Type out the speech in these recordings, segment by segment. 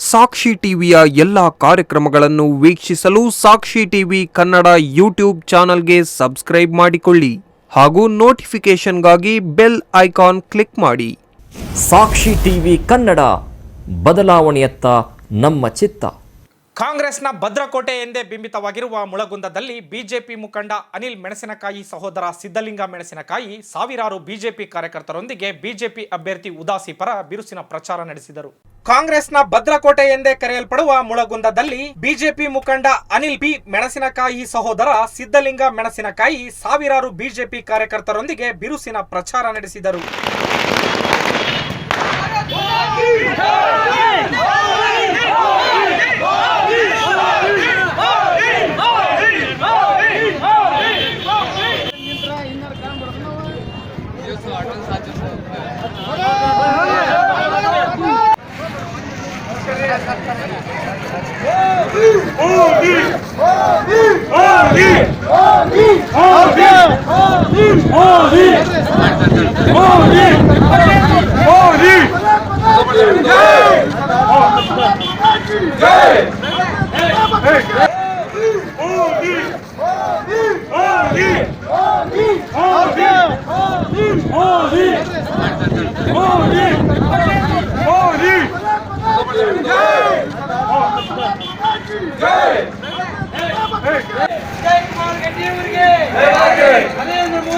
ಸಾಕ್ಷಿ ಟಿವಿಯ ಎಲ್ಲ ಕಾರ್ಯಕ್ರಮಗಳನ್ನು ವೀಕ್ಷಿಸಲು ಸಾಕ್ಷಿ ಟಿವಿ ಕನ್ನಡ ಯೂಟ್ಯೂಬ್ ಚಾನಲ್ಗೆ ಸಬ್ಸ್ಕ್ರೈಬ್ ಮಾಡಿಕೊಳ್ಳಿ ಹಾಗೂ ನೋಟಿಫಿಕೇಷನ್ಗಾಗಿ ಬೆಲ್ ಐಕಾನ್ ಕ್ಲಿಕ್ ಮಾಡಿ. ಸಾಕ್ಷಿ ಟಿವಿ ಕನ್ನಡ ಬದಲಾವಣೆಯತ್ತ ನಮ್ಮ ಚಿತ್ತ. ಕಾಂಗ್ರೆಸ್ನ ಭದ್ರಕೋಟೆ ಎಂದೇ ಬಿಂಬಿತವಾಗಿರುವ ಮುಳಗುಂದದಲ್ಲಿ ಬಿಜೆಪಿ ಮುಖಂಡ ಅನಿಲ್ ಮೆಣಸಿನಕಾಯಿ ಸಹೋದರ ಸಿದ್ದಲಿಂಗ ಮೆಣಸಿನಕಾಯಿ ಸಾವಿರಾರು ಬಿಜೆಪಿ ಕಾರ್ಯಕರ್ತರೊಂದಿಗೆ ಬಿಜೆಪಿ ಅಭ್ಯರ್ಥಿ ಉದಾಸಿ ಪರ ಬಿರುಸಿನ ಪ್ರಚಾರ ನಡೆಸಿದರು. ಕಾಂಗ್ರೆಸ್ನ ಭದ್ರಕೋಟೆ ಎಂದೇ ಕರೆಯಲ್ಪಡುವ ಮುಳಗುಂದದಲ್ಲಿ ಬಿಜೆಪಿ ಮುಖಂಡ ಅನಿಲ್ ಬಿ ಮೆಣಸಿನಕಾಯಿ ಸಹೋದರ ಸಿದ್ದಲಿಂಗ ಮೆಣಸಿನಕಾಯಿ ಸಾವಿರಾರು ಬಿಜೆಪಿ ಕಾರ್ಯಕರ್ತರೊಂದಿಗೆ ಬಿರುಸಿನ ಪ್ರಚಾರ ನಡೆಸಿದರು. Oh, Morning! Narendra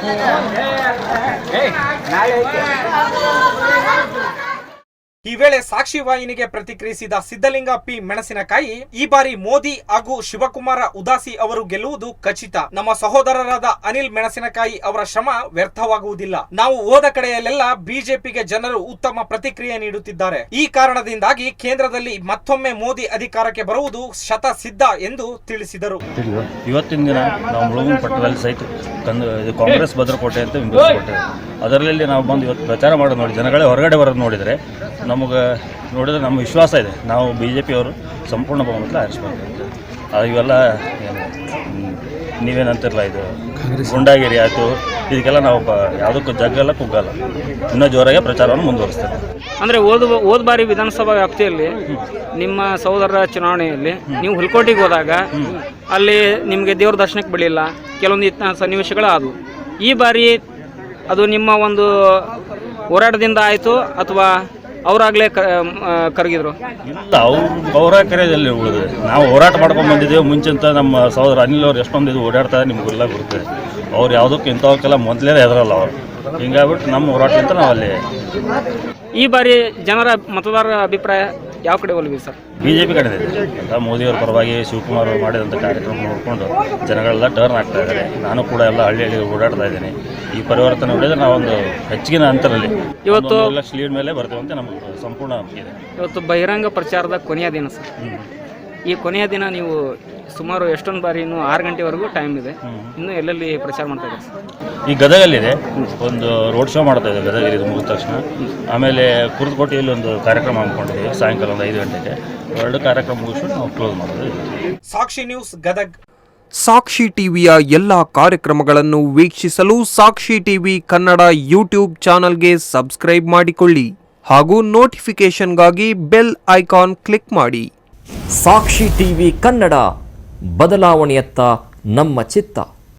Hey, hey, hey. ಈ ವೇಳೆ ಸಾಕ್ಷಿ ವಾಹಿನಿಗೆ ಪ್ರತಿಕ್ರಿಯಿಸಿದ ಸಿದ್ದಲಿಂಗ ಪಿ ಮೆಣಸಿನಕಾಯಿ, ಈ ಬಾರಿ ಮೋದಿ ಹಾಗೂ ಶಿವಕುಮಾರ ಉದಾಸಿ ಅವರು ಗೆಲ್ಲುವುದು ಖಚಿತ. ನಮ್ಮ ಸಹೋದರರಾದ ಅನಿಲ್ ಮೆಣಸಿನಕಾಯಿ ಅವರ ಶ್ರಮ ವ್ಯರ್ಥವಾಗುವುದಿಲ್ಲ. ನಾವು ಹೋದ ಕಡೆಯಲ್ಲೆಲ್ಲ ಬಿಜೆಪಿಗೆ ಜನರು ಉತ್ತಮ ಪ್ರತಿಕ್ರಿಯೆ ನೀಡುತ್ತಿದ್ದಾರೆ. ಈ ಕಾರಣದಿಂದಾಗಿ ಕೇಂದ್ರದಲ್ಲಿ ಮತ್ತೊಮ್ಮೆ ಮೋದಿ ಅಧಿಕಾರಕ್ಕೆ ಬರುವುದು ಶತ ಸಿದ್ಧ ಎಂದು ತಿಳಿಸಿದರು. ಇವತ್ತಿನ ದಿನ ನಾವು ಸಹಿತ ಕಾಂಗ್ರೆಸ್ ಭದ್ರಕೋಟೆ ಅಂತ ಅದರಲ್ಲಿ ನಾವು ಬಂದು ಇವತ್ತು ಪ್ರಚಾರ ಮಾಡೋದು ನೋಡಿ, ಜನಗಳೇ ಹೊರಗಡೆ ಬರೋದು ನೋಡಿದರೆ ನಮಗೆ ನೋಡಿದ್ರೆ ನಮ್ಮ ವಿಶ್ವಾಸ ಇದೆ. ನಾವು ಬಿ ಜೆ ಪಿಯವರು ಸಂಪೂರ್ಣ ಬಹುಮತ ಆರಿಸ್ಬೇಕು ಅದು ಇವೆಲ್ಲ ಏನು ನೀವೇನಂತಿರಲ್ಲ ಇದು? ಗುಂಡಾಗಿರಿ ಆಯಿತು. ಇದಕ್ಕೆಲ್ಲ ನಾವು ಯಾವುದಕ್ಕೂ ಜಗ್ಗಲ್ಲ ಕುಗ್ಗಲ್ಲ. ಇನ್ನೂ ಜೋರಾಗಿ ಪ್ರಚಾರವನ್ನು ಮುಂದುವರಿಸ್ತೇವೆ. ಅಂದರೆ ಓದು ಓದ್ ಬಾರಿ ವಿಧಾನಸಭಾ ವ್ಯಾಪ್ತಿಯಲ್ಲಿ ನಿಮ್ಮ ಸಹೋದರರ ಚುನಾವಣೆಯಲ್ಲಿ ನೀವು ಹುಲ್ಕೋಟಿಗೆ ಹೋದಾಗ ಅಲ್ಲಿ ನಿಮಗೆ ದೇವ್ರ ದರ್ಶನಕ್ಕೆ ಬಿಡಲಿಲ್ಲ ಕೆಲವೊಂದು ಇತ್ತ ಸನ್ನಿವೇಶಗಳು ಆದವು. ಈ ಬಾರಿ ಅದು ನಿಮ್ಮ ಒಂದು ಹೋರಾಟದಿಂದ ಆಯಿತು ಅಥವಾ ಅವರಾಗಲೇ ಕರಗಿದ್ರು? ಇಲ್ಲ ಅವ್ರು ಅವರ ಕರೆಯಲ್ಲಿ ಉಳಿದ್ರೆ. ನಾವು ಹೋರಾಟ ಮಾಡ್ಕೊಂಡು ಬಂದಿದ್ದೇವೆ. ಮುಂಚೆಂತ ನಮ್ಮ ಸಹೋದರ ಅನಿಲ್ ಅವ್ರು ಎಷ್ಟೊಂದು ಇದು ಓಡಾಡ್ತಾರೆ ನಿಮಗೆಲ್ಲ ಗೊತ್ತಿದೆ ಅವ್ರು ಯಾವುದಕ್ಕೆ ಇಂಥವಕ್ಕೆಲ್ಲ ಮೊದಲೇ ಹೆದರಲ್ಲ ಅವರು. ಹಿಂಗಾಗ್ಬಿಟ್ಟು ನಮ್ಮ ಹೋರಾಟದಿಂದ ನಾವು ಅಲ್ಲಿ ಈ ಬಾರಿ ಜನರ ಮತದಾರರ ಅಭಿಪ್ರಾಯ? ಯಾವ ಕಡೆ ಒಲವಿ ಸರ್? ಬಿಜೆಪಿ ಕಡೆ ಇದೆ ಮೋದಿಯವರ ಪರವಾಗಿ ಶಿವಕುಮಾರ್ ಅವರು ಮಾಡಿದಂಥ ಕಾರ್ಯಕ್ರಮ ನೋಡಿಕೊಂಡು ಜನಗಳೆಲ್ಲ ಟರ್ನ್ ಆಗ್ತಾ ಇದ್ದಾರೆ. ನಾನು ಕೂಡ ಎಲ್ಲ ಹಳ್ಳಿ ಹಳ್ಳಿ ಓಡಾಡ್ತಾ ಇದ್ದೀನಿ. ಈ ಪರಿವರ್ತನೆ ನೋಡಿದ್ರೆ ನಾವೊಂದು ಹೆಚ್ಚಿನ ಅಂತರಲ್ಲಿ ಇವತ್ತು- ಲಕ್ಷ ಲೀಡ್ ಮೇಲೆ ಬರ್ತೇವೆ ಅಂತ ನಮಗೆ ಸಂಪೂರ್ಣ ನಂಬಿಕೆ ಇದೆ. ಇವತ್ತು ಬಹಿರಂಗ ಪ್ರಚಾರದ ಕೊನೆಯ ದಿನ ಸರ್. ಈ ಕೊನೆಯ ದಿನ ನೀವು ಸುಮಾರು ಎಷ್ಟೊಂದು ಬಾರಿ ಇನ್ನು ಆರು ಗಂಟೆವರೆಗೂ ಟೈಮ್ ಇದೆ. ಇನ್ನು ಎಲ್ಲೆಲ್ಲಿ ಪ್ರಚಾರ ಮಾಡ್ತಾ ಇದ್ದಾರೆ ಸರ್? ಈ ಗದಗಲ್ಲಿದೆ. ಒಂದು ರೋಡ್ ಶೋ ಮಾಡ್ತಾ ಇದೆ ಗದಗಲ್ಲಿ ಇದು ಮುಗಿದ ತಕ್ಷಣ. ಆಮೇಲೆ ಕುರ್ತಕೋಟೆಯಲ್ಲಿ ಒಂದು ಕಾರ್ಯಕ್ರಮ ಹಮ್ಮಿಕೊಂಡಿದ್ದೀವಿ. ಸಾಯಂಕಾಲ ಒಂದು ಐದು ಗಂಟೆಗೆ. ಎರಡು ಕಾರ್ಯಕ್ರಮ ಮುಗಿಸ್ಬಿಟ್ಟು ನಾವು ಕ್ಲೋಸ್ ಮಾಡೋದು. ಸಾಕ್ಷಿ ನ್ಯೂಸ್ ಗದಗ್. ಸಾಕ್ಷಿ ಟಿವಿಯ ಎಲ್ಲ ಕಾರ್ಯಕ್ರಮಗಳನ್ನು ವೀಕ್ಷಿಸಲು ಸಾಕ್ಷಿ ಟಿವಿ ಕನ್ನಡ ಯೂಟ್ಯೂಬ್ ಚಾನಲ್ಗೆ ಸಬ್ಸ್ಕ್ರೈಬ್ ಮಾಡಿಕೊಳ್ಳಿ ಹಾಗೂ ನೋಟಿಫಿಕೇಷನ್ಗಾಗಿ ಬೆಲ್ ಐಕಾನ್ ಕ್ಲಿಕ್ ಮಾಡಿ. ಸಾಕ್ಷಿ ಟಿವಿ ಕನ್ನಡ ಬದಲಾವಣೆಯತ್ತ ನಮ್ಮ ಚಿತ್ತ.